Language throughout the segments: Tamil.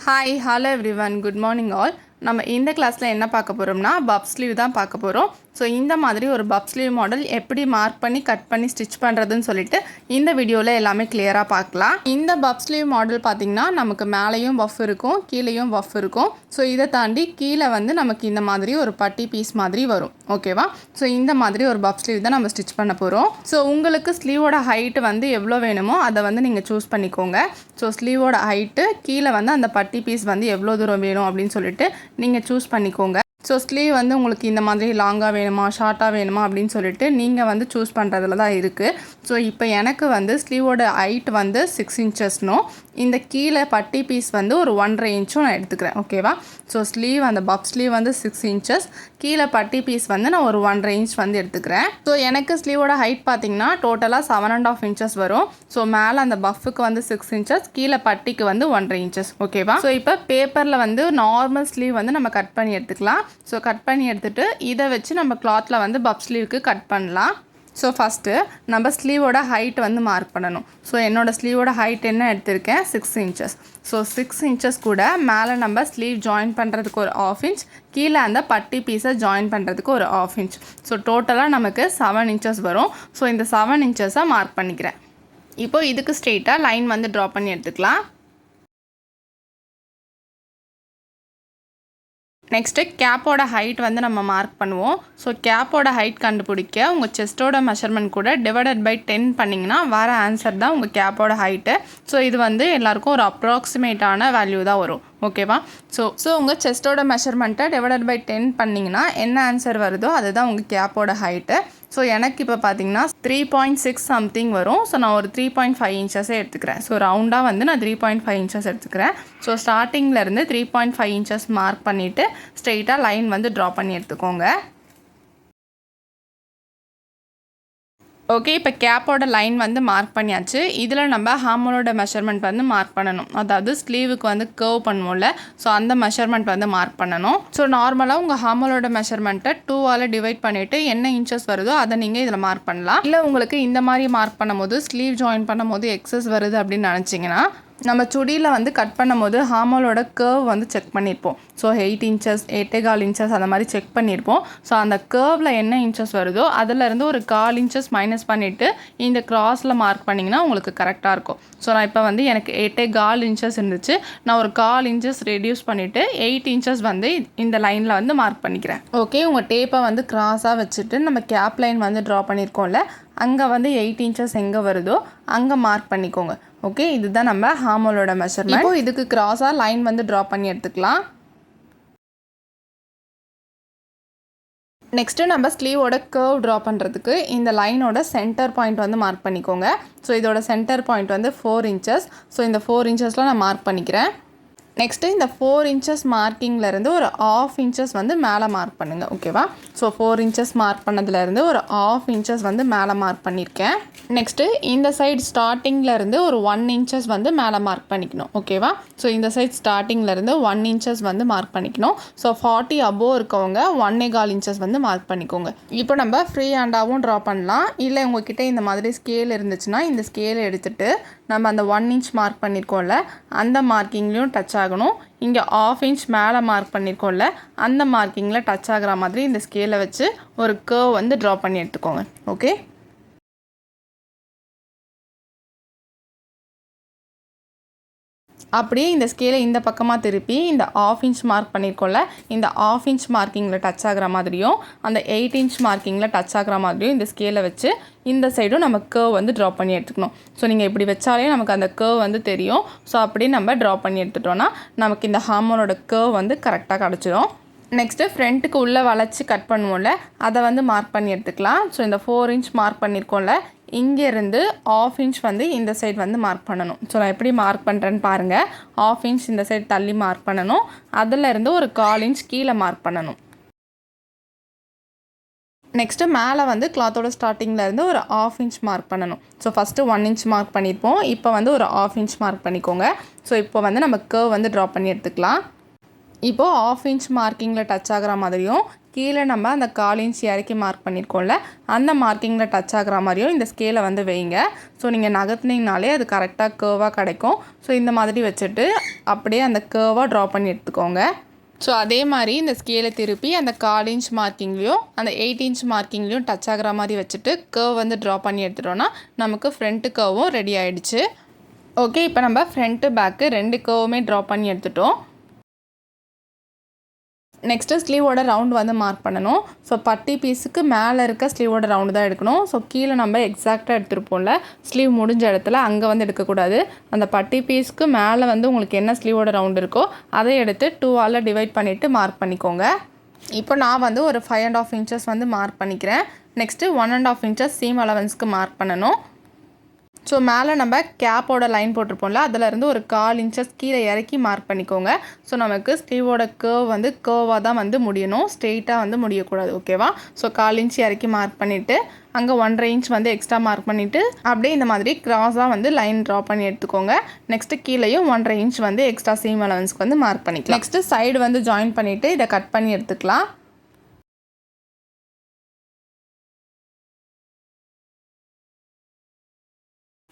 Hi hello everyone good morning all நம்ம இந்த கிளாஸில் என்ன பார்க்க போகிறோம்னா பப் ஸ்லீவ் தான் பார்க்க போகிறோம் ஸோ இந்த மாதிரி ஒரு பப் ஸ்லீவ் மாடல் எப்படி மார்க் பண்ணி கட் பண்ணி ஸ்டிச் பண்ணுறதுன்னு சொல்லிட்டு இந்த வீடியோவில் எல்லாமே கிளியராக பார்க்கலாம். இந்த பப் ஸ்லீவ் மாடல் பார்த்திங்கன்னா நமக்கு மேலேயும் பஃப் இருக்கும் கீழேயும் பஃப் இருக்கும். ஸோ இதை தாண்டி கீழே வந்து நமக்கு இந்த மாதிரி ஒரு பட்டி பீஸ் மாதிரி வரும். ஓகேவா ஸோ இந்த மாதிரி ஒரு பப் ஸ்லீவ் தான் நம்ம ஸ்டிச் பண்ண போகிறோம் ஸோ உங்களுக்கு ஸ்லீவோட ஹைட்டு வந்து எவ்வளோ வேணுமோ அதை வந்து நீங்கள் சூஸ் பண்ணிக்கோங்க. ஸோ ஸ்லீவோட ஹைட்டு கீழே வந்து அந்த பட்டி பீஸ் வந்து எவ்வளோ தூரம் வேணும் அப்படின்னு சொல்லிட்டு நீங்கள் சூஸ் பண்ணிக்கோங்க. ஸோ ஸ்லீவ் வந்து உங்களுக்கு இந்த மாதிரி லாங்காக வேணுமா ஷார்ட்டாக வேணுமா அப்படின்னு சொல்லிட்டு நீங்கள் வந்து சூஸ் பண்ணுறதுல தான் இருக்குது ஸோ இப்போ எனக்கு வந்து ஸ்லீவோட ஹைட் வந்து சிக்ஸ் இன்ச்சஸ்னும் இந்த கீழே பட்டி பீஸ் வந்து ஒரு ஒன்றரை இன்ச்சும் நான் எடுத்துக்கிறேன் ஓகேவா ஸோ ஸ்லீவ் அந்த பப் ஸ்லீவ் வந்து சிக்ஸ் இன்ச்சஸ் கீழே பட்டி பீஸ் வந்து நான் ஒரு ஒன்றரை இன்ச் வந்து எடுத்துக்கிறேன். ஸோ எனக்கு ஸ்லீவோட ஹைட் பார்த்தீங்கன்னா டோட்டலாக செவன் அண்ட் ஆஃப் இன்ச்சஸ் வரும். ஸோ மேலே அந்த பஃபுக்கு வந்து சிக்ஸ் இன்ச்சஸ் கீழே பட்டிக்கு வந்து ஒன்றரை இன்ச்சஸ் ஓகேவா ஸோ இப்போ பேப்பரில் வந்து நார்மல் ஸ்லீவ் வந்து நம்ம கட் பண்ணி எடுத்துக்கலாம். ஸோ கட் பண்ணி எடுத்துகிட்டு இதை வச்சு நம்ம கிளாத்தில் வந்து பப் ஸ்லீவுக்கு கட் பண்ணலாம். ஸோ ஃபஸ்ட்டு நம்ம ஸ்லீவோட ஹைட் வந்து மார்க் பண்ணணும். ஸோ என்னோடய ஸ்லீவோட ஹைட் என்ன எடுத்திருக்கேன்? Six inches so six inches கூட மேலே நம்ம ஸ்லீவ் ஜாயின் பண்ணுறதுக்கு ஒரு ஆஃப் இன்ச் கீழே அந்த பட்டி பீஸை ஜாயின் பண்ணுறதுக்கு ஒரு ஆஃப் இன்ச் ஸோ டோட்டலாக நமக்கு செவன் இன்ச்சஸ் வரும். ஸோ இந்த செவன் இன்ச்சஸை மார்க் பண்ணிக்கிறேன். இப்போது இதுக்கு ஸ்ட்ரெயிட்டாக லைன் வந்து ட்ரா பண்ணி எடுத்துக்கலாம். நெக்ஸ்ட்டு கேப்போட ஹைட் வந்து நம்ம மார்க் பண்ணுவோம். ஸோ கேப்போட ஹைட் கண்டுபிடிக்க உங்கள் செஸ்ட்டோட மெஷர்மெண்ட் கூட டிவைடட் பை டென் பண்ணிங்கன்னா வர ஆன்சர் தான் உங்கள் கேப்போட ஹைட்டு ஸோ இது வந்து எல்லாருக்கும் ஒரு அப்ராக்சிமேட்டான வேல்யூ தான் வரும். ஓகேவா ஸோ ஸோ உங்கள் செஸ்ட்டோட மெஷர்மெண்ட்டை டிவைடட் பை டென் பண்ணிங்கன்னா என்ன ஆன்சர் வருதோ அதுதான் உங்கள் கேப்போட ஹைட்டு ஸோ எனக்கு இப்போ பார்த்தீங்கன்னா த்ரீ பாயிண்ட் சிக்ஸ் சம்திங் வரும். ஸோ நான் ஒரு த்ரீ பாயிண்ட் ஃபைவ் இன்ச்சஸே எடுத்துக்கிறேன். ஸோ ரவுண்டாக வந்து நான் த்ரீ பாயிண்ட் ஃபைவ் இன்ச்சஸ் எடுத்துக்கிறேன். ஸோ ஸ்டார்டிங்லேருந்து three point five inches mark பண்ணிவிட்டு ஸ்ட்ரெயிட்டாக லைன் வந்து ட்ரா பண்ணி எடுத்துக்கோங்க. ஓகே இப்போ கேப்போட லைன் வந்து மார்க் பண்ணியாச்சு. இதில் நம்ம ஹாமலோட மெஷர்மெண்ட் வந்து மார்க் பண்ணணும். அதாவது ஸ்லீவுக்கு வந்து கர்வ் பண்ணுவோம்ல ஸோ அந்த மெஷர்மெண்ட் வந்து மார்க் பண்ணணும். ஸோ நார்மலாக உங்கள் ஹாமலோட மெஷர்மெண்ட்டை டூவால் டிவைட் பண்ணிவிட்டு என்ன இன்ச்சஸ் வருதோ அதை நீங்கள் இதில் மார்க் பண்ணலாம். இல்லை உங்களுக்கு இந்த மாதிரி மார்க் பண்ணும்போது ஸ்லீவ் ஜாயின் பண்ணும்போது எக்ஸஸ் வருது அப்படின்னு நினச்சிங்கன்னா நம்ம சுடியில் வந்து கட் பண்ணும்போது ஹாமலோட கர்வ் வந்து செக் பண்ணியிருப்போம். ஸோ எயிட் இன்ச்சஸ் எட்டே கால் இன்ச்சஸ் அந்த மாதிரி செக் பண்ணியிருப்போம். ஸோ அந்த கேர்வில் என்ன இன்ச்சஸ் வருதோ அதிலேருந்து ஒரு கால் இன்ச்சஸ் மைனஸ் பண்ணிவிட்டு இந்த கிராஸில் மார்க் பண்ணிங்கன்னா உங்களுக்கு கரெக்டாக இருக்கும். ஸோ நான் இப்போ வந்து எனக்கு எட்டே கால் இன்ச்சஸ் இருந்துச்சு. நான் ஒரு கால் இன்ச்சஸ் ரெடியூஸ் பண்ணிவிட்டு எயிட் இன்ச்சஸ் வந்து இந்த லைனில் வந்து மார்க் பண்ணிக்கிறேன். ஓகே உங்கள் டேப்பை வந்து கிராஸாக வச்சுட்டு நம்ம கேப் லைன் வந்து ட்ரா பண்ணியிருக்கோம்ல அங்கே வந்து எயிட் இன்ச்சஸ் எங்கே வருதோ அங்கே மார்க் பண்ணிக்கோங்க. ஓகே இதுதான் நம்ம ஹார்மோலோட மெஷர்மெண்ட் இப்போ இதுக்கு கிராஸாக லைன் வந்து ட்ரா பண்ணி எடுத்துக்கலாம். நெக்ஸ்ட்டு நம்ம ஸ்லீவோட கர்வ் ட்ரா பண்ணுறதுக்கு இந்த லைனோட சென்டர் பாயிண்ட் வந்து மார்க் பண்ணிக்கோங்க. ஸோ இதோட சென்டர் பாயிண்ட் வந்து ஃபோர் இன்ச்சஸ் ஸோ இந்த ஃபோர் இன்ச்சஸில் நான் மார்க் பண்ணிக்கிறேன். நெக்ஸ்ட்டு இந்த ஃபோர் இன்ச்சஸ் மார்க்கிங்லேருந்து ஒரு ஆஃப் இன்ச்சஸ் வந்து மேலே மார்க் பண்ணுங்கள் ஓகேவா ஸோ ஃபோர் இன்ச்சஸ் மார்க் பண்ணதுலேருந்து ஒரு ஆஃப் இன்ச்சஸ் வந்து மேலே மார்க் பண்ணியிருக்கேன் நெக்ஸ்ட்டு இந்த சைடு ஸ்டார்டிங்லேருந்து ஒரு ஒன் இன்ச்சஸ் வந்து மேலே மார்க் பண்ணிக்கணும் ஓகேவா ஸோ இந்த சைட் ஸ்டார்டிங்லேருந்து ஒன் இன்ச்சஸ் வந்து மார்க் பண்ணிக்கணும். ஸோ ஃபார்ட்டி அபோவ் இருக்கவங்க ஒன்னே கால் இன்ச்சஸ் வந்து மார்க் பண்ணிக்கோங்க. இப்போ நம்ம ஃப்ரீ ஹேண்டாகவும் ட்ரா பண்ணலாம். இல்லை உங்ககிட்ட இந்த மாதிரி ஸ்கேல் இருந்துச்சுன்னா இந்த ஸ்கேலை எடுத்துகிட்டு நம்ம அந்த ஒன் இன்ச் மார்க் பண்ணியிருக்கோம்ல அந்த மார்க்கிங்லேயும் டச் ஆகணும். இங்கே ஆஃப் இன்ச் மேலே மார்க் பண்ணியிருக்கோம்ல அந்த மார்க்கிங்கில் டச் ஆகிற மாதிரி இந்த ஸ்கேலை வச்சு ஒரு கேர்வ் வந்து ட்ரா பண்ணி எடுத்துக்கோங்க. ஓகே அப்படியே இந்த ஸ்கேலை இந்த பக்கமாக திருப்பி இந்த ஆஃப் இன்ச் மார்க் பண்ணியிருக்கோம்ல இந்த ஆஃப் இன்ச் மார்க்கிங்கில் டச் ஆகிற மாதிரியும் அந்த எயிட் இன்ச் மார்க்கிங்கில் டச் ஆகிற மாதிரியும் இந்த ஸ்கேலை வச்சு இந்த சைடும் நம்ம கேர்வ் வந்து ட்ரா பண்ணி எடுத்துக்கணும். ஸோ நீங்கள் இப்படி வச்சாலே நமக்கு அந்த கேர்வ் வந்து தெரியும். ஸோ அப்படியே நம்ம ட்ரா பண்ணி எடுத்துட்டோன்னா நமக்கு இந்த ஹார்மோனோட கேர்வ் வந்து கரெக்டாக கிடச்சிடும் நெக்ஸ்ட்டு ஃப்ரண்ட்டுக்கு உள்ளே வளைச்சி கட் பண்ணுவோம்ல அதை வந்து மார்க் பண்ணி எடுத்துக்கலாம். ஸோ இந்த ஃபோர் இன்ச் மார்க் பண்ணியிருக்கோம்ல இங்கேருந்து ஆஃப் இன்ச் வந்து இந்த சைடு வந்து மார்க் பண்ணணும். ஸோ நான் எப்படி மார்க் பண்ணுறேன்னு பாருங்கள் ஆஃப் இன்ச் இந்த சைடு தள்ளி மார்க் பண்ணணும். அதிலேருந்து ஒரு கால் இன்ச் கீழே மார்க் பண்ணணும். நெக்ஸ்ட்டு மேலே வந்து கிளாத்தோட ஸ்டார்டிங்லேருந்து ஒரு ஆஃப் இன்ச் மார்க் பண்ணணும். So first one inch mark பண்ணியிருப்போம் இப்போ வந்து ஒரு ஆஃப் இன்ச் மார்க் பண்ணிக்கோங்க. ஸோ இப்போ வந்து நம்ம கேர்வ் வந்து ட்ரா பண்ணி எடுத்துக்கலாம். இப்போது ஆஃப் இன்ச் மார்க்கிங்கில் டச் ஆகிற மாதிரியும் கீழே நம்ம அந்த கால் இன்ச் இறக்கி மார்க் பண்ணியிருக்கோம்ல அந்த மார்க்கிங்கில் டச் ஆகிற மாதிரியும் இந்த ஸ்கேலை வந்து வைங்க. ஸோ நீங்கள் நகர்த்தினீங்கனாலே அது கரெக்டாக கேர்வாக கிடைக்கும். ஸோ இந்த மாதிரி வச்சுட்டு அப்படியே அந்த கேர்வாக ட்ரா பண்ணி எடுத்துக்கோங்க. ஸோ அதே மாதிரி இந்த ஸ்கேலை திருப்பி அந்த கால் இன்ச் மார்க்கிங்லேயும் அந்த எயிட் இன்ச் மார்க்கிங்லேயும் டச் ஆகிற மாதிரி வச்சுட்டு கேர்வ் வந்து ட்ரா பண்ணி எடுத்துட்டோன்னா நமக்கு ஃப்ரண்ட்டு கேர்வும் ரெடி ஆகிடுச்சு ஓகே இப்போ நம்ம ஃப்ரண்ட்டு பேக்கு ரெண்டு கேர்வுமே ட்ரா பண்ணி எடுத்துட்டோம். நெக்ஸ்ட்டு ஸ்லீவோட ரவுண்ட் வந்து மார்க் பண்ணணும். ஸோ பட்டி பீஸுக்கு மேலே இருக்க ஸ்லீவோட ரவுண்டு தான் எடுக்கணும். ஸோ கீழே நம்ம எக்ஸாக்டாக எடுத்துருப்போம்ல ஸ்லீவ் முடிஞ்ச இடத்துல அங்கே வந்து எடுக்கக்கூடாது. அந்த பட்டி பீஸ்க்கு மேலே வந்து உங்களுக்கு என்ன ஸ்லீவோட ரவுண்ட் இருக்கோ அதை எடுத்து டூவால் டிவைட் பண்ணிவிட்டு மார்க் பண்ணிக்கோங்க. இப்போ நான் வந்து ஒரு ஃபைவ் அண்ட் ஆஃப் இன்ச்சஸ் வந்து மார்க் பண்ணிக்கிறேன். Next one and half inches seam அலவன்ஸ்க்கு mark பண்ணணும். ஸோ மேலே நம்ம கேப்போட லைன் போட்டிருப்போம்ல அதிலேருந்து ஒரு கால் இன்ச்சஸ் கீழே இறக்கி மார்க் பண்ணிக்கோங்க. ஸோ நமக்கு ஸ்லீவோட கேர்வ் வந்து கேர்வாக தான் வந்து முடியணும். ஸ்ட்ரெயிட்டாக வந்து முடியக்கூடாது ஓகேவா ஸோ கால் இன்ச் இறக்கி மார்க் பண்ணிவிட்டு அங்கே ஒன்றரை இன்ச் வந்து எக்ஸ்ட்ரா மார்க் பண்ணிவிட்டு அப்படியே இந்த மாதிரி க்ராஸாக வந்து லைன் ட்ரா பண்ணி எடுத்துக்கோங்க. நெக்ஸ்ட்டு கீழேயும் ஒன்றரை இன்ச் வந்து எக்ஸ்ட்ரா சீம் அலவன்ஸ்க்கு வந்து மார்க் பண்ணிக்கலாம். நெக்ஸ்ட்டு சைடு வந்து ஜாயின் பண்ணிவிட்டு இதை கட் பண்ணி எடுத்துக்கலாம்.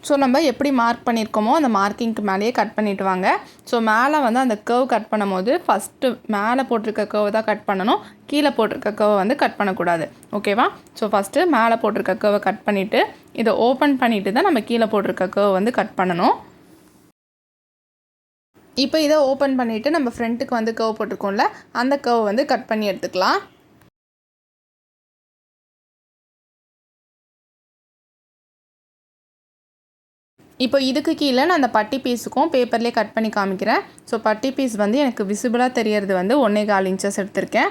ஸோ நம்ம எப்படி மார்க் பண்ணியிருக்கோமோ அந்த மார்க்கிங்க்கு மேலேயே கட் பண்ணிவிட்டு வாங்க. ஸோ மேலே வந்து அந்த கர்வ் கட் பண்ணும்போது ஃபஸ்ட்டு மேலே போட்டிருக்க கர்வ் தான் கட் பண்ணணும். கீழே போட்டிருக்க கர்வை வந்து கட் பண்ணக்கூடாது. ஓகேவா ஸோ ஃபஸ்ட்டு மேலே போட்டிருக்க கர்வை கட் பண்ணிவிட்டு இதை ஓப்பன் பண்ணிவிட்டு தான் நம்ம கீழே போட்டிருக்க கர்வ் வந்து கட் பண்ணணும். இப்போ இதை ஓப்பன் பண்ணிவிட்டு நம்ம ஃப்ரண்ட்டுக்கு வந்து கர்வ் போட்டிருக்கோம்ல அந்த கர்வ் வந்து கட் பண்ணி எடுத்துக்கலாம். இப்போ இதுக்கு கீழே நான் அந்த பட்டி பீஸுக்கும் பேப்பர்லேயே கட் பண்ணி காமிக்கிறேன். ஸோ பட்டி பீஸ் வந்து எனக்கு விசிபிளாக தெரியறது வந்து ஒன்றே கால் இன்ச்சஸ் எடுத்திருக்கேன்.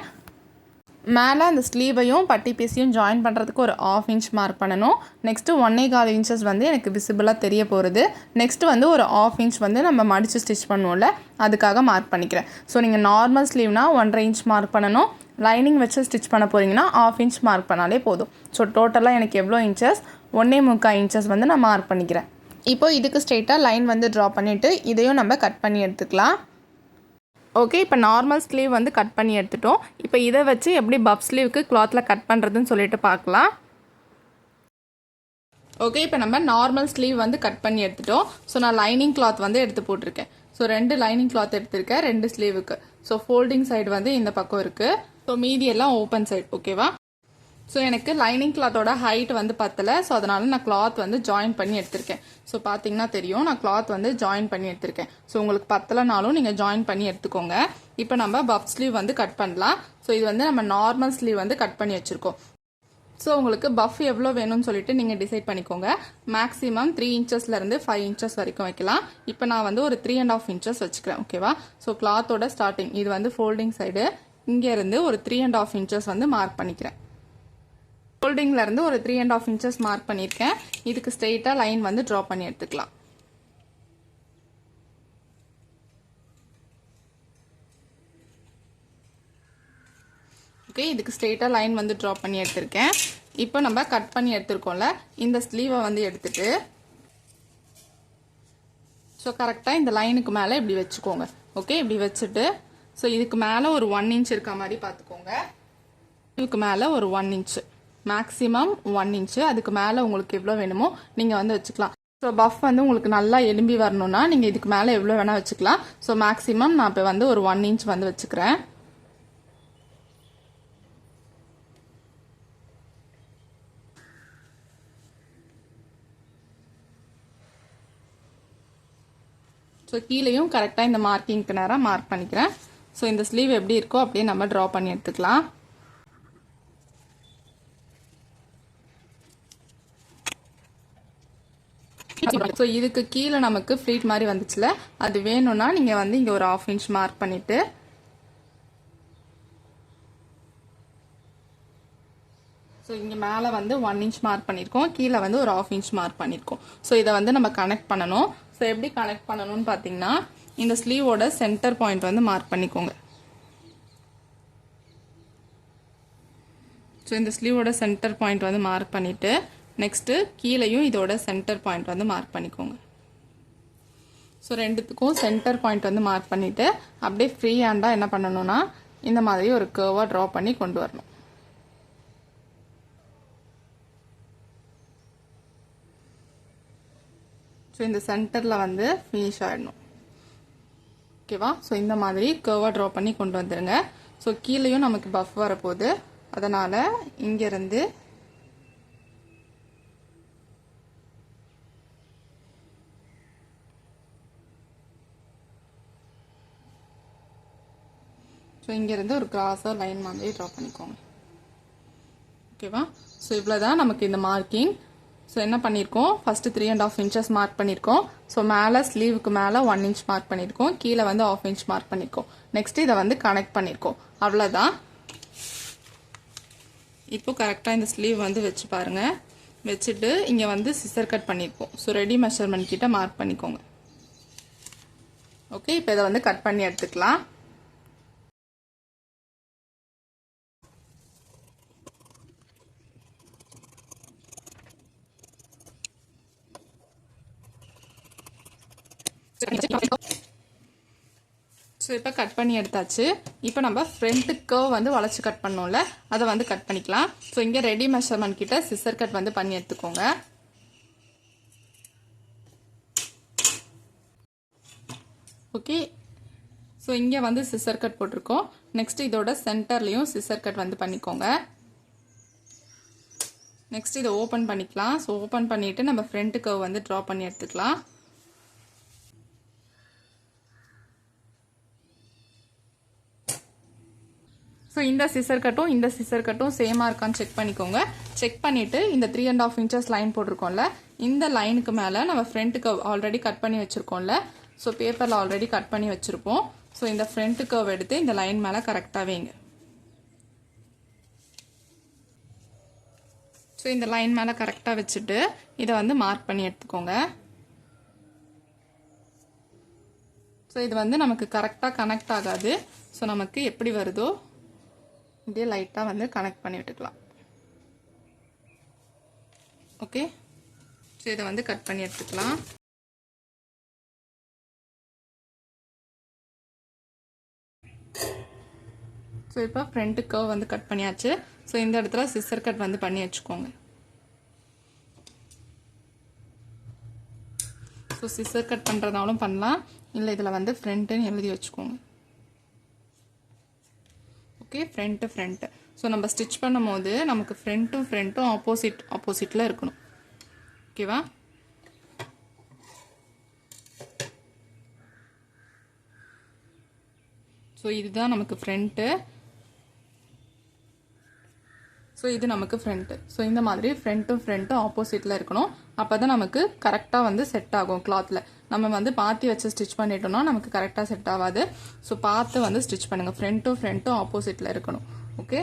மேலே அந்த ஸ்லீவையும் பட்டி பீஸையும் ஜாயின் பண்ணுறதுக்கு ஒரு ஆஃப் இன்ச் மார்க் பண்ணணும். நெக்ஸ்ட்டு ஒன்னே கால் இன்ச்சஸ் வந்து எனக்கு விசிபிளாக தெரிய போகிறது நெக்ஸ்ட்டு வந்து ஒரு ஆஃப் இன்ச் வந்து நம்ம மடித்து ஸ்டிச் பண்ணுவோம்ல அதுக்காக மார்க் பண்ணிக்கிறேன். ஸோ நீங்கள் நார்மல் ஸ்லீவ்னால் ஒன்றரை இன்ச் மார்க் பண்ணணும். லைனிங் வச்சு ஸ்டிச் பண்ண போகிறீங்கன்னா ஆஃப் இன்ச் மார்க் பண்ணாலே போதும். ஸோ டோட்டலாக எனக்கு எவ்வளோ இன்ச்சஸ் ஒன்றே முக்கால் இன்ச்சஸ் வந்து நான் மார்க் பண்ணிக்கிறேன். இப்போ இதுக்கு ஸ்ட்ரெயிட்டாக லைன் வந்து ட்ரா பண்ணிவிட்டு இதையும் நம்ம கட் பண்ணி எடுத்துக்கலாம். ஓகே இப்போ நார்மல் ஸ்லீவ் வந்து கட் பண்ணி எடுத்துட்டோம். இப்போ இதை வச்சு எப்படி பப் ஸ்லீவுக்கு கிளாத்தில் கட் பண்ணுறதுன்னு சொல்லிட்டு பார்க்கலாம். ஓகே இப்போ நம்ம நார்மல் ஸ்லீவ் வந்து கட் பண்ணி எடுத்துட்டோம். ஸோ நான் லைனிங் கிளாத் வந்து எடுத்து போட்டிருக்கேன். ஸோ ரெண்டு லைனிங் கிளாத் எடுத்திருக்கேன் ரெண்டு ஸ்லீவுக்கு ஸோ ஃபோல்டிங் சைடு வந்து இந்த பக்கம் இருக்குது ஸோ மீதி எல்லாம் ஓப்பன் சைடு ஓகேவா ஸோ எனக்கு லைனிங் கிளாத்தோட ஹைட் வந்து பத்தலை. ஸோ அதனால நான் கிளாத் வந்து ஜாயின் பண்ணி எடுத்திருக்கேன். ஸோ பார்த்தீங்கன்னா தெரியும். நான் கிளாத் வந்து ஜாயின் பண்ணி எடுத்திருக்கேன். ஸோ உங்களுக்கு பத்தலைனாலும் நீங்கள் ஜாயின் பண்ணி எடுத்துக்கோங்க. இப்போ நம்ம பப் ஸ்லீவ் வந்து கட் பண்ணலாம். ஸோ இது வந்து நம்ம நார்மல் ஸ்லீவ் வந்து கட் பண்ணி வச்சுருக்கோம். ஸோ உங்களுக்கு பஃப் எவ்வளோ வேணும்னு சொல்லிட்டு நீங்கள் டிசைட் பண்ணிக்கோங்க. மேக்ஸிமம் த்ரீ இன்ச்சஸ்லேருந்து ஃபைவ் இன்ச்சஸ் வரைக்கும் வைக்கலாம். இப்போ நான் வந்து ஒரு த்ரீ அண்ட் ஆஃப் இன்ச்சஸ் வச்சுக்கிறேன். ஓகேவா ஸோ கிளாத்தோட ஸ்டார்டிங் இது வந்து ஃபோல்டிங் சைடு இங்கேருந்து ஒரு த்ரீ அண்ட் ஆஃப் இன்ச்சஸ் வந்து மார்க் பண்ணிக்கிறேன். இருந்து ஒரு three and half inches mark பண்ணியிருக்கேன். இதுக்கு ஸ்ட்ரெயிட்டாக லைன் வந்து ட்ரா பண்ணி எடுத்துக்கலாம். ஓகே இதுக்கு ஸ்ட்ரெயிட்டாக லைன் வந்து ட்ரா பண்ணி எடுத்திருக்கேன். இப்போ நம்ம கட் பண்ணி எடுத்திருக்கோம்ல இந்த ஸ்லீவை வந்து எடுத்துட்டு ஸோ கரெக்டாக இந்த லைனுக்கு மேலே இப்படி வச்சுக்கோங்க. ஓகே இப்படி வச்சுட்டு ஸோ இதுக்கு மேலே ஒரு ஒன் இன்ச் இருக்க மாதிரி பார்த்துக்கோங்க. இதுக்கு மேலே ஒரு one inch maximum one inch அதுக்கு மேலே உங்களுக்கு எவ்வளோ வேணுமோ நீங்கள் வந்து வச்சுக்கலாம். ஸோ பஃப் வந்து உங்களுக்கு நல்லா எலும்பி வரணும்னா நீங்கள் இதுக்கு மேலே எவ்வளோ வேணால் வச்சுக்கலாம். ஸோ மேக்ஸிமம் நான் இப்போ வந்து ஒரு ஒன் இன்ச் வந்து வச்சுக்கிறேன். ஸோ கீழேயும் கரெக்டாக இந்த மார்க்கிங்க்கு நேராக மார்க் பண்ணிக்கிறேன். ஸோ இந்த ஸ்லீவ் எப்படி இருக்கோ அப்படியே நம்ம ட்ரா பண்ணி எடுத்துக்கலாம். ஸோ இதுக்கு கீழே நமக்கு ஃப்ளீட் மாதிரி வந்துச்சுல. அது வேணும்னா நீங்கள் வந்து இங்கே ஒரு ஆஃப் இன்ச் மார்க் பண்ணிவிட்டு ஸோ இங்கே மேலே வந்து ஒன் இன்ச் மார்க் பண்ணியிருக்கோம் கீழே வந்து ஒரு ஆஃப் இன்ச் மார்க் பண்ணியிருக்கோம் ஸோ இதை வந்து நம்ம கனெக்ட் பண்ணணும். ஸோ எப்படி கனெக்ட் பண்ணணும்னு பார்த்தீங்கன்னா இந்த ஸ்லீவோட சென்டர் பாயிண்ட் வந்து மார்க் பண்ணிக்கோங்க. ஸோ இந்த ஸ்லீவோட சென்டர் பாயிண்ட் வந்து மார்க் பண்ணிவிட்டு நெக்ஸ்ட்டு கீழேயும் இதோட சென்டர் பாயிண்ட் வந்து மார்க் பண்ணிக்கோங்க. ஸோ ரெண்டுத்துக்கும் சென்டர் பாயிண்ட் வந்து மார்க் பண்ணிவிட்டு அப்படியே ஃப்ரீ ஹேண்டாக என்ன பண்ணணும்னா இந்த மாதிரி ஒரு கேர்வாக ட்ரா பண்ணி கொண்டு வரணும். ஸோ இந்த சென்டரில் வந்து ஃபினிஷ் ஆகிடணும் ஓகேவா ஸோ இந்த மாதிரி கேர்வாக ட்ரா பண்ணி கொண்டு வந்துடுங்க ஸோ கீழேயும் நமக்கு பஃப் வரப்போகுது. அதனால் இங்கேருந்து ஸோ இங்கேருந்து ஒரு கிராஸாக லைன் மாதிரி ட்ரா பண்ணிக்கோங்க. ஓகேவா ஸோ இவ்வளோ தான் நமக்கு இந்த மார்க்கிங் ஸோ என்ன பண்ணியிருக்கோம் first three and half inches mark பண்ணியிருக்கோம் ஸோ மேலே ஸ்லீவுக்கு மேலே ஒன் இன்ச் மார்க் பண்ணியிருக்கோம் கீழே வந்து ஆஃப் இன்ச் மார்க் பண்ணியிருக்கோம் நெக்ஸ்ட் இதை வந்து கனெக்ட் பண்ணியிருக்கோம் அவ்வளோதான் இப்போ கரெக்டாக இந்த ஸ்லீவ் வந்து வச்சு பாருங்கள் வச்சுட்டு இங்கே வந்து சிசர் கட் பண்ணியிருக்கோம் ஸோ ரெடி மெஷர்மெண்ட் கிட்ட மார்க் பண்ணிக்கோங்க. ஓகே இப்போ இதை வந்து கட் பண்ணி எடுத்துக்கலாம். ஸோ இப்போ கட் பண்ணி எடுத்தாச்சு. இப்போ நம்ம ஃப்ரண்ட் கர்வ் வந்து வளைச்சி கட் பண்ணோம்ல அதை வந்து கட் பண்ணிக்கலாம். ஸோ இங்கே ரெடி மெஷர்மெண்ட் கிட்ட சிசர் கட் வந்து பண்ணி எடுத்துக்கோங்க. ஓகே ஸோ இங்கே வந்து சிசர் கட் போட்டிருக்கோம். நெக்ஸ்ட் இதோட சென்டர்லேயும் சிசர் கட் வந்து பண்ணிக்கோங்க. நெக்ஸ்ட் இதை ஓப்பன் பண்ணிக்கலாம். ஸோ ஓப்பன் பண்ணிவிட்டு நம்ம ஃப்ரண்ட் கர்வ் வந்து ட்ரா பண்ணி எடுத்துக்கலாம். ஸோ இந்த சிசர் கட்டும் இந்த சிசர் கட்டும் சேமாக இருக்கான்னு செக் பண்ணிக்கோங்க. செக் பண்ணிவிட்டு இந்த three and half inches line போட்டிருக்கோம்ல இந்த லைனுக்கு மேலே நம்ம ஃப்ரண்ட்டுக்கு ஆல்ரெடி கட் பண்ணி வச்சுருக்கோம்ல. ஸோ பேப்பரில் ஆல்ரெடி கட் பண்ணி வச்சுருப்போம். ஸோ இந்த ஃப்ரண்ட் கர்வ் எடுத்து இந்த லைன் மேலே கரெக்டாக வைங்க. ஸோ இந்த லைன் மேலே கரெக்டாக வச்சுட்டு இதை வந்து மார்க் பண்ணி எடுத்துக்கோங்க. ஸோ இது வந்து நமக்கு கரெக்டாக கனெக்ட் ஆகாது. ஸோ நமக்கு எப்படி வருதோ இப்படியே லைட்டாக வந்து கனெக்ட் பண்ணி விட்டுக்கலாம். ஓகே ஸோ இதை வந்து கட் பண்ணி எடுத்துக்கலாம். ஸோ இப்போ ஃப்ரண்ட்டு கர்வ் வந்து கட் பண்ணியாச்சு. ஸோ இந்த இடத்துல சிஸ்டர் கட் வந்து பண்ணி வச்சுக்கோங்க. ஸோ சிஸ்டர் கட் பண்ணுறதாலும் பண்ணலாம். இல்லை இதில் வந்து ஃப்ரண்ட்டுன்னு எழுதி வச்சுக்கோங்க. ஓகே ஃப்ரண்ட்டு ஃப்ரண்ட்டு ஸோ நம்ம ஸ்டிச் பண்ணும் போது நமக்கு ஃப்ரண்ட்டும் ஃப்ரண்ட்டும் ஆப்போசிட் ஆப்போசிட்டில் இருக்கணும். ஓகேவா ஸோ இதுதான் நமக்கு ஃப்ரண்ட்டு ஸோ இது நமக்கு ஃப்ரண்ட்டு ஸோ இந்த மாதிரி ஃப்ரண்ட்டும் ஃப்ரண்ட்டும் ஆப்போசிட்டில் இருக்கணும். அப்போ தான் நமக்கு கரெக்டாக வந்து செட் ஆகும் கிளாத்தில் நம்ம வந்து பாத்தி வச்சு ஸ்டிச் பண்ணிட்டோம்னா நமக்கு கரெக்டாக செட் ஆகாது. ஸோ பார்த்து வந்து ஸ்டிச் பண்ணுங்கள் ஃப்ரண்ட்டும் ஃப்ரண்ட்டும் ஆப்போசிட்டில் இருக்கணும். ஓகே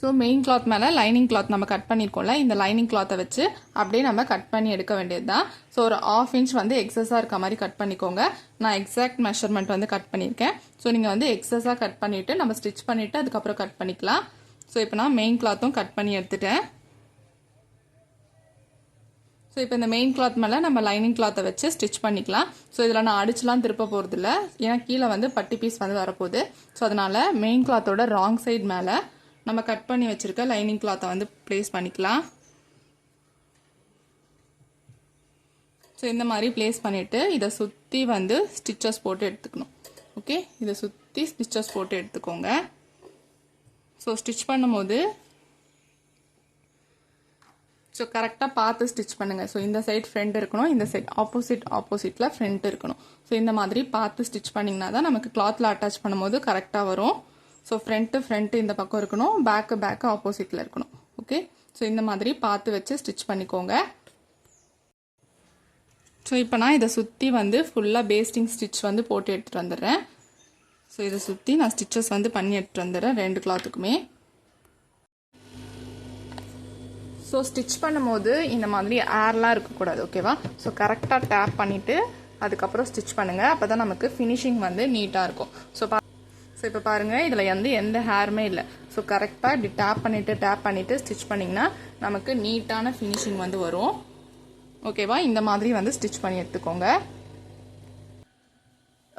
ஸோ மெயின் கிளாத் மேலே லைனிங் கிளாத் நம்ம கட் பண்ணியிருக்கோம்ல இந்த லைனிங் கிளாத்தை வச்சு அப்படியே நம்ம கட் பண்ணி எடுக்க வேண்டியது தான் ஸோ ஒரு ஆஃப் இன்ச் வந்து எக்ஸஸாக இருக்க மாதிரி கட் பண்ணிக்கோங்க. நான் எக்ஸாக்ட் மெஷர்மெண்ட் வந்து கட் பண்ணியிருக்கேன். ஸோ நீங்கள் வந்து எக்ஸஸாக கட் பண்ணிவிட்டு நம்ம ஸ்டிச் பண்ணிவிட்டு அதுக்கப்புறம் கட் பண்ணிக்கலாம். ஸோ இப்போ நான் மெயின் கிளாத்தும் கட் பண்ணி எடுத்துட்டேன். ஸோ இப்போ இந்த மெயின் கிளாத் மேலே நம்ம லைனிங் கிளாத்தை வச்சு ஸ்டிச் பண்ணிக்கலாம். ஸோ இதில் நான் அடிச்சுலாம் திருப்ப போகிறதில்ல ஏன்னா கீழே வந்து பட்டி பீஸ் வந்து வரப்போகுது. ஸோ அதனால் மெயின் கிளாத்தோட ராங் சைடு மேலே நம்ம கட் பண்ணி வச்சுருக்க லைனிங் கிளாத்தை வந்து ப்ளேஸ் பண்ணிக்கலாம். ஸோ இந்த மாதிரி ப்ளேஸ் பண்ணிவிட்டு இதை சுற்றி வந்து ஸ்டிச்சஸ் போட்டு எடுத்துக்கணும். ஓகே இதை சுற்றி ஸ்டிச்சஸ் போட்டு எடுத்துக்கோங்க. ஸோ ஸ்டிச் பண்ணும்போது ஸோ கரெக்டாக பார்த்து ஸ்டிச் பண்ணுங்கள் ஸோ இந்த சைட் ஃப்ரண்ட் இருக்கணும் இந்த சைட் ஆப்போசிட் ஆப்போசிட்டில் ஃப்ரண்ட் இருக்கணும். ஸோ இந்த மாதிரி பார்த்து ஸ்டிச் பண்ணிங்கன்னா தான் நமக்கு கிளாத்தில் அட்டாச் பண்ணும்போது கரெக்டாக வரும். ஸோ ஃப்ரண்ட்டு ஃப்ரண்ட்டு இந்த பக்கம் இருக்கணும் பேக்கு பேக்கு ஆப்போசிட்டில் இருக்கணும். ஓகே ஸோ இந்த மாதிரி பார்த்து வச்சு ஸ்டிச் பண்ணிக்கோங்க. ஸோ இப்போ நான் இதை சுற்றி வந்து ஃபுல்லாக பேஸ்டிங் ஸ்டிச் வந்து போட்டு எடுத்துகிட்டு வந்துடுறேன். ஸோ இதை சுற்றி நான் ஸ்டிச்சஸ் வந்து பண்ணி எடுத்துகிட்டு வந்துடுறேன் ரெண்டு கிளாத்துக்குமே ஸோ ஸ்டிச் பண்ணும்போது இந்த மாதிரி ஏர்லாம் இருக்கக்கூடாது ஓகேவா ஸோ கரெக்டாக டேப் பண்ணிவிட்டு அதுக்கப்புறம் ஸ்டிச் பண்ணுங்கள் அப்போ தான் நமக்கு ஃபினிஷிங் வந்து நீட்டாக இருக்கும். ஸோ பா ஸோ இப்போ பாருங்கள் இதில் வந்து எந்த ஹேருமே இல்லை. ஸோ கரெக்டாக இப்படி டேப் பண்ணிவிட்டு டேப் பண்ணிவிட்டு ஸ்டிச் பண்ணிங்கன்னா நமக்கு நீட்டான ஃபினிஷிங் வந்து வரும். ஓகேவா இந்த மாதிரி வந்து ஸ்டிச் பண்ணி எடுத்துக்கோங்க.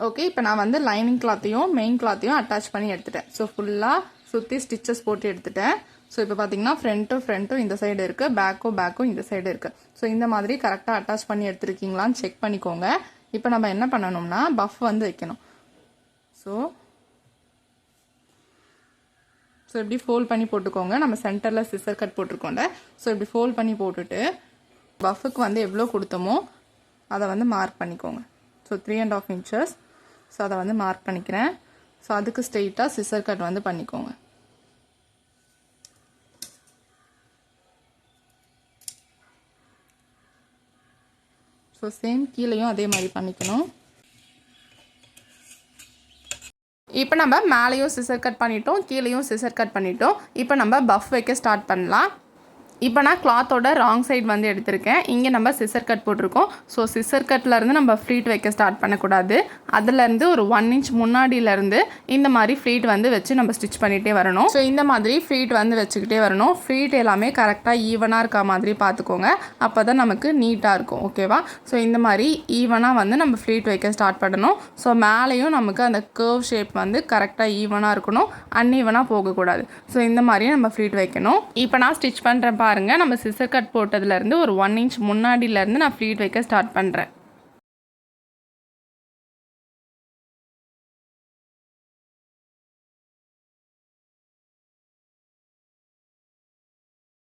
ஓகே இப்போ நான் வந்து லைனிங் கிளாத்தையும் மெயின் கிளாத்தையும் அட்டாச் பண்ணி எடுத்துட்டேன். ஸோ ஃபுல்லாக சுற்றி ஸ்டிச்சஸ் போட்டு எடுத்துட்டேன். ஸோ இப்போ பார்த்தீங்கன்னா ஃப்ரண்ட்டும் ஃப்ரண்ட்டும் இந்த சைடு இருக்குது பேக்கும் பேக்கும் இந்த சைடு இருக்குது ஸோ இந்த மாதிரி கரெக்டாக அட்டாச் பண்ணி எடுத்துருக்கீங்களான்னு செக் பண்ணிக்கோங்க. இப்போ நம்ம என்ன பண்ணணும்னா பஃப் வந்து வைக்கணும். ஸோ ஸோ இப்படி ஃபோல்ட் பண்ணி போட்டுக்கோங்க. நம்ம சென்டரில் சிசர் கட் போட்டிருக்கோம்ல. ஸோ இப்படி ஃபோல்ட் பண்ணி போட்டுட்டு பஃபுக்கு வந்து எவ்வளோ கொடுத்தோமோ அதை வந்து மார்க் பண்ணிக்கோங்க. So three and half inches so அதை வந்து மார்க் பண்ணிக்கிறேன். ஸோ அதுக்கு ஸ்ட்ரெயிட்டாக சிசர் கட் வந்து பண்ணிக்கோங்க. ஸோ சேம் கீழேயும் அதே மாதிரி பண்ணிக்கணும். இப்போ நம்ம மேலேயும் சிசர் கட் பண்ணிட்டோம் கீழேயும் சிசர் கட் பண்ணிட்டோம். இப்போ நம்ம பஃப் வைக்க ஸ்டார்ட் பண்ணலாம். இப்போ நான் கிளாத்தோட ராங் சைடு வந்து எடுத்திருக்கேன். இங்கே நம்ம சிசர் கட் போட்டிருக்கோம். ஸோ சிசர் கட்லேருந்து நம்ம ஃப்ளீட் வைக்க ஸ்டார்ட் பண்ணக்கூடாது. அதுலேருந்து ஒரு ஒன் இன்ச் முன்னாடியிலேருந்து இந்த மாதிரி ஃப்ளீட் வந்து வச்சு நம்ம ஸ்டிச் பண்ணிகிட்டே வரணும். ஸோ இந்த மாதிரி ஃப்ளீட் வந்து வச்சுக்கிட்டே வரணும். ஃப்ளீட் எல்லாமே கரெக்டாக ஈவனாக இருக்க மாதிரி பார்த்துக்கோங்க. அப்போ தான் நமக்கு நீட்டாக இருக்கும். ஓகேவா ஸோ இந்த மாதிரி ஈவனாக வந்து நம்ம ஃப்ளீட் வைக்க ஸ்டார்ட் பண்ணணும். ஸோ மேலேயும் நமக்கு அந்த கர்வ் ஷேப் வந்து கரெக்டாக ஈவனாக இருக்கணும். அன்ஈவனாக போகக்கூடாது. ஸோ இந்த மாதிரி நம்ம ஃப்ளீட் வைக்கணும். இப்போ நான் ஸ்டிச் பண்ணுறேன் பாருங்கள் நம்ம சிசர் கட் போட்டதுலேருந்து ஒரு ஒன் இன்ச் முன்னாடியிலேருந்து நான் ஃப்ளீட் வைக்க ஸ்டார்ட் பண்ணுறேன்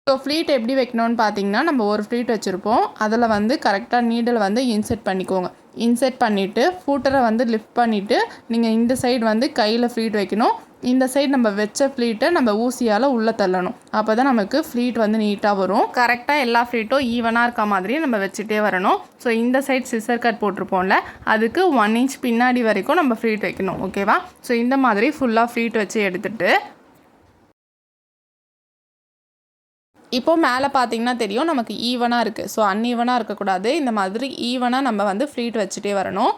ஸோ ஃப்ளீட் எப்படி வைக்கணும்னு பார்த்தீங்கன்னா நம்ம ஒரு ஃப்ளீட் வச்சுருப்போம். அதில் வந்து கரெக்டாக நீடில் வந்து இன்செர்ட் பண்ணிக்கோங்க. இன்செர்ட் பண்ணிவிட்டு ஃபூட்டரை வந்து லிஃப்ட் பண்ணிவிட்டு நீங்கள் இந்த சைடு வந்து கையில் ஃப்ளீட் வைக்கணும். இந்த சைடு நம்ம வச்ச ஃப்ளீட்டை நம்ம ஊசியால் உள்ளே தள்ளணும். அப்போ தான் நமக்கு ஃப்ளீட் வந்து நீட்டாக வரும். கரெக்டாக எல்லா ஃப்ளீட்டும் ஈவனாக இருக்க மாதிரி நம்ம வச்சுட்டே வரணும். ஸோ இந்த சைட் சிசர் கட் போட்டிருப்போம்ல அதுக்கு ஒன் இன்ச் பின்னாடி வரைக்கும் நம்ம ஃப்ளீட் வைக்கணும் ஓகேவா ஸோ இந்த மாதிரி ஃபுல்லாக ஃப்ளீட் வச்சு எடுத்துகிட்டு இப்போ மேலே பார்த்தீங்கன்னா தெரியும் நமக்கு ஈவனாக இருக்குது ஸோ அன்ஈவனாக இருக்கக்கூடாது. இந்த மாதிரி ஈவனாக நம்ம வந்து ஃப்ளீட் வச்சுட்டே வரணும்.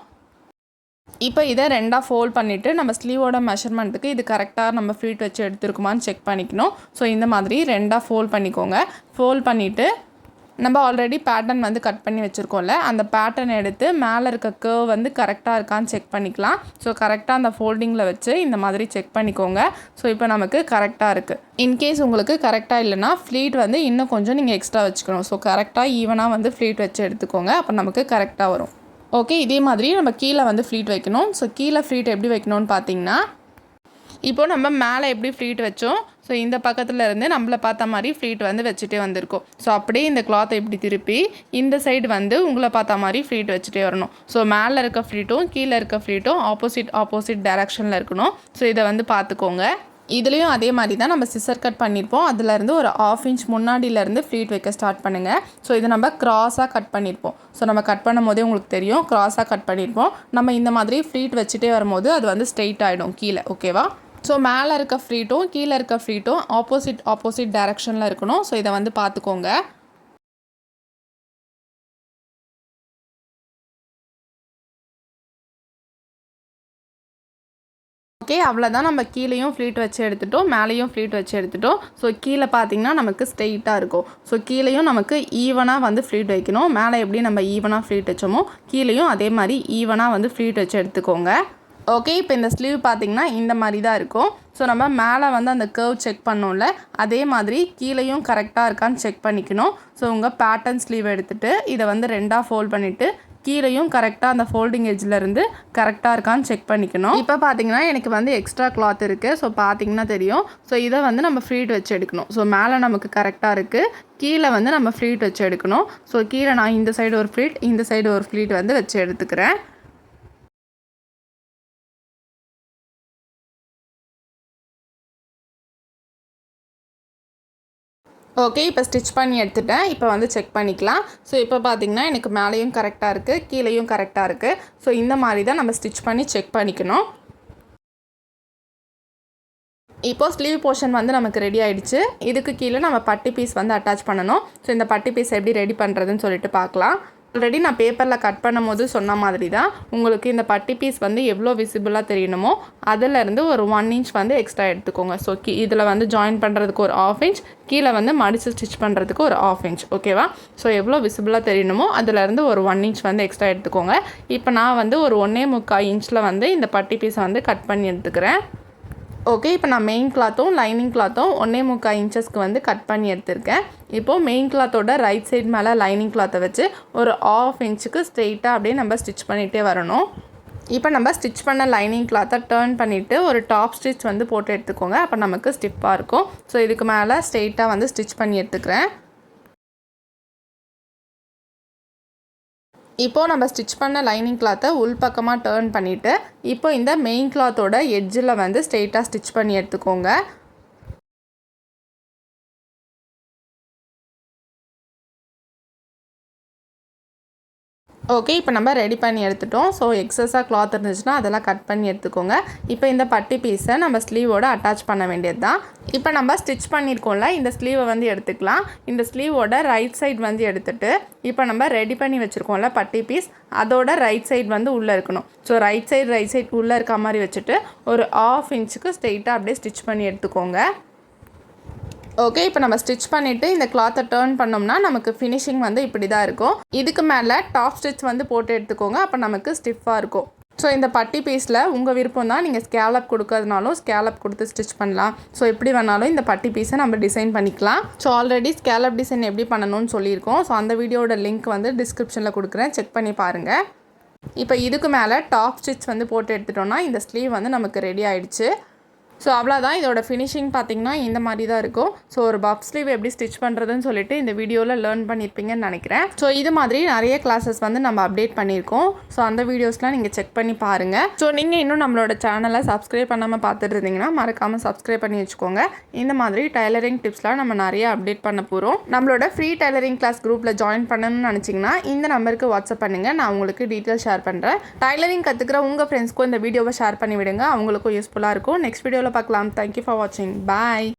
இப்போ இதை ரெண்டாக ஃபோல்ட் பண்ணிவிட்டு நம்ம ஸ்லீவோட மெஷர்மெண்ட்டுக்கு இது கரெக்டாக நம்ம ஃப்ளீட் வச்சு எடுத்துருக்குமான்னு செக் பண்ணிக்கணும். ஸோ இந்த மாதிரி ரெண்டாக ஃபோல்ட் பண்ணிக்கோங்க. ஃபோல்ட் பண்ணிவிட்டு நம்ம ஆல்ரெடி பேட்டர்ன் வந்து கட் பண்ணி வச்சுருக்கோம்ல அந்த பேட்டர்ன் எடுத்து மேலே இருக்க கேர்வ் வந்து கரெக்டாக இருக்கான்னு செக் பண்ணிக்கலாம். ஸோ கரெக்டாக அந்த ஃபோல்டிங்கில் வச்சு இந்த மாதிரி செக் பண்ணிக்கோங்க. ஸோ இப்போ நமக்கு கரெக்டாக இருக்குது இன்கேஸ் உங்களுக்கு கரெக்டாக இல்லைனா ஃப்ளீட் வந்து இன்னும் கொஞ்சம் நீங்கள் எக்ஸ்ட்ரா வச்சுக்கணும். ஸோ கரெக்டாக ஈவனாக வந்து ஃப்ளீட் வச்சு எடுத்துக்கோங்க. அப்போ நமக்கு கரெக்டாக வரும். ஓகே இதே மாதிரி நம்ம கீழே வந்து ஃப்ளீட் வைக்கணும். ஸோ கீழே ஃப்ளீட் எப்படி வைக்கணும்னு பார்த்தீங்கன்னா இப்போ நம்ம மேலே எப்படி ஃப்ளீட் வச்சோம்? ஸோ இந்த பக்கத்தில் இருந்து நம்மளை பார்த்த மாதிரி ஃப்ளீட் வந்து வச்சுட்டே வந்திருக்கோம். ஸோ அப்படியே இந்த கிளாத்தை இப்படி திருப்பி இந்த சைடு வந்து உங்களை பார்த்த மாதிரி ஃப்ளீட் வச்சுட்டே வரணும். ஸோ மேலே இருக்க ஃப்ளீட்டும் கீழே இருக்க ஃப்ளீட்டும் ஆப்போசிட் ஆப்போசிட் டைரக்ஷனில் இருக்கணும். ஸோ இதை வந்து பார்த்துக்கோங்க. இதுலேயும் அதே மாதிரி தான் நம்ம சிசர் கட் பண்ணியிருப்போம் அதுலேருந்து ஒரு ஆஃப் இன்ச் முன்னாடியிலேருந்து ஃப்ளீட் வைக்க ஸ்டார்ட் பண்ணுங்கள் ஸோ இதை நம்ம க்ராஸாக கட் பண்ணியிருப்போம் ஸோ நம்ம கட் பண்ணும் போதே உங்களுக்கு தெரியும். க்ராஸாக கட் பண்ணியிருப்போம் நம்ம இந்த மாதிரி ஃப்ளீட் வச்சுட்டே வரும்போது அது வந்து ஸ்ட்ரெயிட் ஆகிடும் கீழே. ஓகேவா ஸோ மேலே இருக்க ஃப்ரீட்டும் கீழே இருக்க ஃப்ரீட்டும் ஆப்போசிட் ஆப்போசிட் டைரக்ஷனில் இருக்கணும். ஸோ இதை வந்து பார்த்துக்கோங்க. ஓகே அவ்வளோதான் நம்ம கீழேயும் ஃப்ளீட் வச்சு எடுத்துட்டோம் மேலேயும் ஃப்ளீட் வச்சு எடுத்துட்டோம். ஸோ கீழே பார்த்தீங்கன்னா நமக்கு ஸ்ட்ரெயிட்டாக இருக்கும். ஸோ கீழேயும் நமக்கு ஈவனாக வந்து ஃப்ளீட் வைக்கணும். மேலே எப்படி நம்ம ஈவனாக ஃப்ளீட் வச்சோமோ கீழேயும் அதே மாதிரி ஈவனாக வந்து ஃப்ளீட் வச்சு எடுத்துக்கோங்க. ஓகே இப்போ இந்த ஸ்லீவ் பார்த்தீங்கன்னா இந்த மாதிரி தான் இருக்கும். ஸோ நம்ம மேலே வந்து அந்த கர்வ் செக் பண்ணோம்ல அதே மாதிரி கீழேயும் கரெக்டாக இருக்கான்னு செக் பண்ணிக்கணும். ஸோ உங்கள் பேட்டர்ன் ஸ்லீவ் எடுத்துகிட்டு இதை வந்து ரெண்டாக ஃபோல்ட் பண்ணிவிட்டு கீழேயும் கரெக்டாக அந்த ஃபோல்டிங் இருந்து கரெக்டாக இருக்கான்னு செக் பண்ணிக்கணும். இப்போ பார்த்தீங்கன்னா எனக்கு வந்து எக்ஸ்ட்ரா கிளாத் இருக்குது ஸோ பார்த்தீங்கன்னா தெரியும். ஸோ இதை வந்து நம்ம ஃப்ரீட் வச்சு எடுக்கணும். ஸோ மேலே நமக்கு கரெக்டாக இருக்குது கீழே வந்து நம்ம ஃப்ளீட் வச்சு எடுக்கணும். ஸோ கீழே நான் இந்த சைடு ஒரு ஃப்ளீட் இந்த சைடு ஒரு ஃப்ளீட் வந்து வச்சு எடுத்துக்கிறேன். ஓகே இப்போ ஸ்டிச் பண்ணி எடுத்துட்டேன். இப்போ வந்து செக் பண்ணிக்கலாம். ஸோ இப்போ பார்த்தீங்கன்னா எனக்கு மேலேயும் கரெக்டாக இருக்குது கீழேயும் கரெக்டாக இருக்குது ஸோ இந்த மாதிரி தான் நம்ம ஸ்டிச் பண்ணி செக் பண்ணிக்கணும். இப்போது ஸ்லீவ் போர்ஷன் வந்து நமக்கு ரெடி ஆகிடுச்சு இதுக்கு கீழே நம்ம பட்டி பீஸ் வந்து அட்டாச் பண்ணணும். ஸோ இந்த பட்டி பீஸ் எப்படி ரெடி பண்ணுறதுன்னு சொல்லிட்டு பார்க்கலாம் ஆல்ரெடி நான் பேப்பரில் கட் பண்ணும்போது சொன்ன மாதிரி தான் உங்களுக்கு இந்த பட்டி பீஸ் வந்து எவ்வளோ விசிபிளாக தெரியணுமோ அதிலேருந்து ஒரு ஒன் இன்ச் வந்து எக்ஸ்ட்ரா எடுத்துக்கோங்க. ஸோ கீ இதில் வந்து ஜாயின் பண்ணுறதுக்கு ஒரு ஆஃப் இன்ச் கீழே வந்து மடித்து ஸ்டிச் பண்ணுறதுக்கு ஒரு ஆஃப் இன்ச் ஓகேவா ஸோ எவ்வளோ விசிபிளாக தெரியணுமோ அதிலேருந்து ஒரு ஒன் இன்ச் வந்து எக்ஸ்ட்ரா எடுத்துக்கோங்க. இப்போ நான் வந்து ஒரு ஒன்றே முக்கால் இன்ச்சில் வந்து இந்த பட்டி பீஸை வந்து கட் பண்ணி எடுத்துக்கிறேன். ஓகே இப்போ நான் மெயின் கிளாத்தும் லைனிங் கிளாத்தும் ஒன்றே முக்கால் இன்ச்சஸ்க்கு வந்து கட் பண்ணி எடுத்திருக்கேன். இப்போது மெயின் கிளாத்தோட ரைட் சைடு மேலே லைனிங் கிளாத்தை வச்சு ஒரு ஆஃப் இன்ச்சுக்கு ஸ்ட்ரெயிட்டாக அப்படியே நம்ம ஸ்டிச் பண்ணிகிட்டே வரணும். இப்போ நம்ம ஸ்டிச் பண்ண லைனிங் கிளாத்தை டேர்ன் பண்ணிவிட்டு ஒரு டாப் ஸ்டிச் வந்து போட்டு எடுத்துக்கோங்க. அப்போ நமக்கு ஸ்டிப்பாக இருக்கும். ஸோ இதுக்கு மேலே ஸ்ட்ரெயிட்டாக வந்து ஸ்டிச் பண்ணி எடுத்துக்கிறேன். இப்போது நம்ம ஸ்டிச் பண்ண லைனிங் கிளாத்தை உள் பக்கமாக டேர்ன் பண்ணிவிட்டு இப்போ இந்த மெயின் கிளாத்தோட எட்ஜில் வந்து ஸ்ட்ரெயிட்டாக ஸ்டிச் பண்ணி எடுத்துக்கோங்க. ஓகே இப்போ நம்ம ரெடி பண்ணி எடுத்துட்டோம். ஸோ எக்ஸஸாக கிளாத் இருந்துச்சுன்னா அதெல்லாம் கட் பண்ணி எடுத்துக்கோங்க. இப்போ இந்த பட்டி பீஸை நம்ம ஸ்லீவோட அட்டாச் பண்ண வேண்டியது தான் இப்போ நம்ம ஸ்டிச் பண்ணியிருக்கோம்ல இந்த ஸ்லீவை வந்து எடுத்துக்கலாம். இந்த ஸ்லீவோட ரைட் சைடு வந்து எடுத்துட்டு இப்போ நம்ம ரெடி பண்ணி வச்சுருக்கோம்ல பட்டி பீஸ் அதோட ரைட் சைடு வந்து உள்ளே இருக்கணும். So right side right side உள்ளே இருக்க மாதிரி வச்சுட்டு ஒரு ஆஃப் இன்ச்சுக்கு ஸ்ட்ரெயிட்டாக அப்படியே ஸ்டிச் பண்ணி எடுத்துக்கோங்க. ஓகே இப்போ நம்ம ஸ்டிச் பண்ணிவிட்டு இந்த கிளாத்தை டேர்ன் பண்ணோம்னா நமக்கு ஃபினிஷிங் வந்து இப்படி தான் இருக்கும். இதுக்கு மேலே டாப் ஸ்டிச் வந்து போட்டு எடுத்துக்கோங்க அப்போ நமக்கு ஸ்டிஃபாக இருக்கும். ஸோ இந்த பட்டி பீஸில் உங்கள் விருப்பம் தான் நீங்கள் ஸ்கேலப் கொடுக்கறதுனாலும் ஸ்கேலப் கொடுத்து ஸ்டிச் பண்ணலாம். ஸோ எப்படி வேணாலும் இந்த பட்டி பீஸை நம்ம டிசைன் பண்ணிக்கலாம். ஸோ ஆல்ரெடி ஸ்கேலப் டிசைன் எப்படி பண்ணணும்னு சொல்லியிருக்கோம். ஸோ அந்த வீடியோட லிங்க் வந்து டிஸ்கிரிப்ஷனில் கொடுக்குறேன். செக் பண்ணி பாருங்கள் இப்போ இதுக்கு மேலே டாப் ஸ்டிச் வந்து போட்டு எடுத்துட்டோம்னா இந்த ஸ்லீவ் வந்து நமக்கு ரெடி ஆயிடுச்சு. ஸோ அவ்வளோதான் இதோட ஃபினிஷிங் பார்த்தீங்கன்னா இந்த மாதிரி தான் இருக்கும். ஸோ ஒரு பப் ஸ்லீவ் எப்படி ஸ்டிச் பண்ணுறதுன்னு சொல்லிட்டு இந்த வீடியோவில் லேர்ன் பண்ணியிருப்பீங்கன்னு நினைக்கிறேன். ஸோ இது மாதிரி நிறைய கிளாஸஸ் வந்து நம்ம அப்டேட் பண்ணியிருக்கோம். ஸோ அந்த வீடியோஸ்லாம் நீங்கள் செக் பண்ணி பாருங்கள் ஸோ நீங்கள் இன்னும் நம்மளோட சேனலை சப்ஸ்கிரைப் பண்ணாமல் பார்த்துட்டு இருந்தீங்கன்னா மறக்காமல் சப்ஸ்கிரைப் பண்ணி வச்சுக்கோங்க. இந்த மாதிரி டைலரிங் டிப்ஸ்லாம் நம்ம நிறைய அப்டேட் பண்ண போகிறோம் நம்மளோட ஃப்ரீ டைலரிங் கிளாஸ் குரூப்பில் ஜாயின் பண்ணணும்னு நினச்சிங்கன்னா இந்த நம்பருக்கு வாட்ஸ்அப் பண்ணுங்கள் நான் உங்களுக்கு டீட்டெயில் ஷேர் பண்ணுறேன் டைலரிங் கற்றுக்கிற உங்கள் ஃப்ரெண்ட்ஸ்க்கும் இந்த வீடியோவை ஷேர் பண்ணி விடுங்க. அவங்களுக்கும் யூஸ்ஃபுல்லாக இருக்கும். நெக்ஸ்ட் வீடியோவில் வீடியோவில் பார்க்கலாம் தேங்க்யூ ஃபார் வாட்சிங் பாய்